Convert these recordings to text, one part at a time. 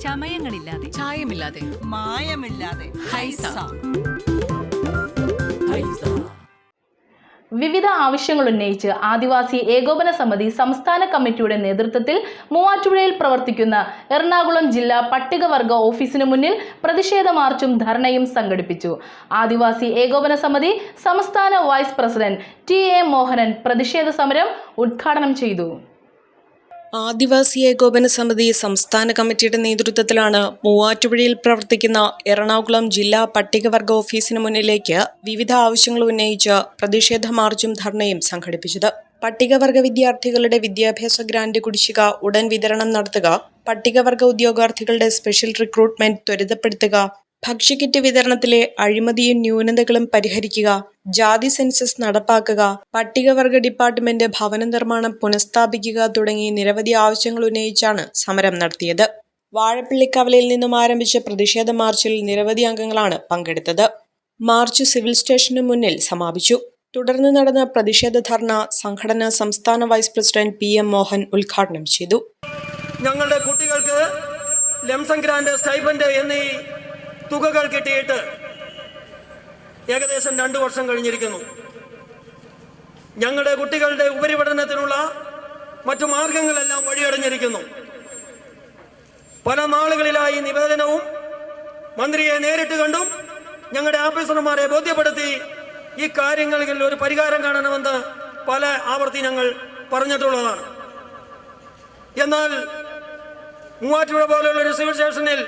ചമയങ്ങളില്ലാതെ. ചായമില്ലാതെ. മായമില്ലാതെ. ഹൈസ. വിവിധ ആവശ്യങ്ങൾ ഉന്നയിച്ച് ആദിവാസി ഏകോപന സമിതി സംസ്ഥാന കമ്മിറ്റിയുടെ നേതൃത്വത്തിൽ മൂവാറ്റുപുഴയിൽ പ്രവർത്തിക്കുന്ന എറണാകുളം ജില്ലാ പട്ടികവർഗ ഓഫീസിന് മുന്നിൽ പ്രതിഷേധ മാർച്ചും ധർണയും സംഘടിപ്പിച്ചു. ആദിവാസി ഏകോപന സമിതി സംസ്ഥാന vice president T A Mohanan പ്രതിഷേധ സമരം ഉദ്ഘാടനം ചെയ്തു. ആദിവാസി ഏകോപന സമിതി സംസ്ഥാന കമ്മിറ്റിയുടെ നേതൃത്വത്തിലാണ് മൂവാറ്റുപുഴയിൽ പ്രവർത്തിക്കുന്ന എറണാകുളം ജില്ലാ പട്ടികവർഗ ഓഫീസിന് മുന്നിലേക്ക് വിവിധ ആവശ്യങ്ങൾ ഉന്നയിച്ച് പ്രതിഷേധ മാർച്ചും ധർണയും സംഘടിപ്പിച്ചത്. പട്ടികവർഗ വിദ്യാർത്ഥികളുടെ വിദ്യാഭ്യാസ ഗ്രാന്റ് കുടിശ്ശിക ഉടൻ വിതരണം നടത്തുക. പട്ടികവർഗ ഉദ്യോഗാർത്ഥികളുടെ സ്പെഷ്യൽ റിക്രൂട്ട്മെന്റ് ത്വരിതപ്പെടുത്തുക. ഭക്ഷ്യക്കിറ്റ് വിതരണത്തിലെ അഴിമതിയും ന്യൂനതകളും പരിഹരിക്കുക ജാതി സെൻസസ് നടപ്പാക്കുക പട്ടികവർഗ ഡിപ്പാർട്ട്മെന്റ് ഭവന നിർമ്മാണം പുനഃസ്ഥാപിക്കുക തുടങ്ങി നിരവധി ആവശ്യങ്ങൾ ഉന്നയിച്ചാണ് സമരം നടത്തിയത്. വാഴപ്പള്ളിക്കവലയിൽ നിന്നും ആരംഭിച്ച പ്രതിഷേധ മാർച്ചിൽ നിരവധി അംഗങ്ങളാണ് പങ്കെടുത്തത്. മാർച്ച് സിവിൽ സ്റ്റേഷനു മുന്നിൽ സമാപിച്ചു. തുടർന്ന് നടന്ന പ്രതിഷേധ ധർണ സംഘടന സംസ്ഥാന vice president P M Mohan ഉദ്ഘാടനം ചെയ്തു. ഞങ്ങളുടെ കുട്ടികൾക്ക് ലംസം ഗ്രാൻഡ് സ്റ്റൈപ്പൻഡ് എന്നീ തുകകൾ കിട്ടിയിട്ട് ഏകദേശം രണ്ട് വർഷം കഴിഞ്ഞിരിക്കുന്നു. ഞങ്ങളുടെ കുട്ടികളുടെ ഉപരിപഠനത്തിനുള്ള മറ്റു മാർഗങ്ങളെല്ലാം വഴിയടഞ്ഞിരിക്കുന്നു. പല നാളുകളിലായി നിവേദനവും മന്ത്രിയെ നേരിട്ട് കണ്ടും ഞങ്ങളുടെ ഓഫീസർമാരെ ബോധ്യപ്പെടുത്തി ഈ കാര്യങ്ങളിൽ ഒരു പരിഹാരം കാണണമെന്ന് പല ആവർത്തി ഞങ്ങൾ പറഞ്ഞിട്ടുള്ളതാണ്. എന്നാൽ മൂവാറ്റുപുഴ പോലുള്ള ഒരു സിവിൽ സ്റ്റേഷനിൽ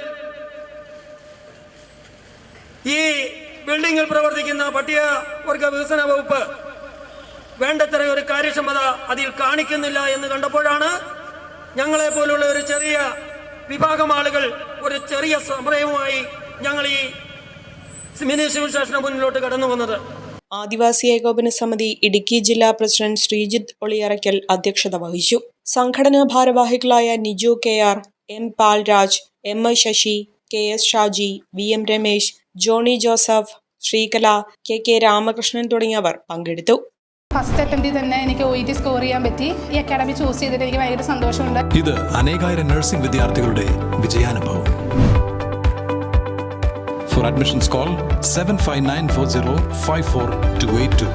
ഈ ബിൽഡിങ്ങിൽ പ്രവർത്തിക്കുന്ന പട്ടികവർഗ വികസന വകുപ്പ് വേണ്ടത്ര ഒരു കാര്യക്ഷമത അതിൽ കാണിക്കുന്നില്ല എന്ന് കണ്ടപ്പോഴാണ് ഞങ്ങളെ പോലുള്ള ഒരു ചെറിയ വിഭാഗം ആളുകൾ ഒരു ചെറിയ സമരവുമായി ഞങ്ങൾ ഈ മിനി സിവിൽ സ്റ്റേഷന് മുന്നിലോട്ട് കടന്നു വന്നത്. ആദിവാസി ഏകോപന സമിതി ഇടുക്കി ജില്ലാ പ്രസിഡന്റ് ശ്രീജിത്ത് ഒളിയറയ്ക്കൽ അധ്യക്ഷത വഹിച്ചു. സംഘടനാ ഭാരവാഹികളായ Niju K R M Palraj M I Sasi K S Shaji V M Ramesh Johny Joseph Sreekala K K Ramakrishnan തുടങ്ങിയവർ പങ്കെടുത്തു. ഫസ്റ്റ് അറ്റംപ്റ്റിൽ തന്നെ എനിക്ക് ഒ ഇ ടി സ്കോർ ചെയ്യാൻ പറ്റി. ഈ അക്കാഡമി ചൂസ് ചെയ്തിട്ട് എനിക്ക് ഭയങ്കര സന്തോഷമുണ്ട്. ഇത് അനേകായിരം നഴ്സിംഗ് വിദ്യാർത്ഥികളുടെ വിജയാനുഭവം. For admissions call seven five nine four zero five four two eight two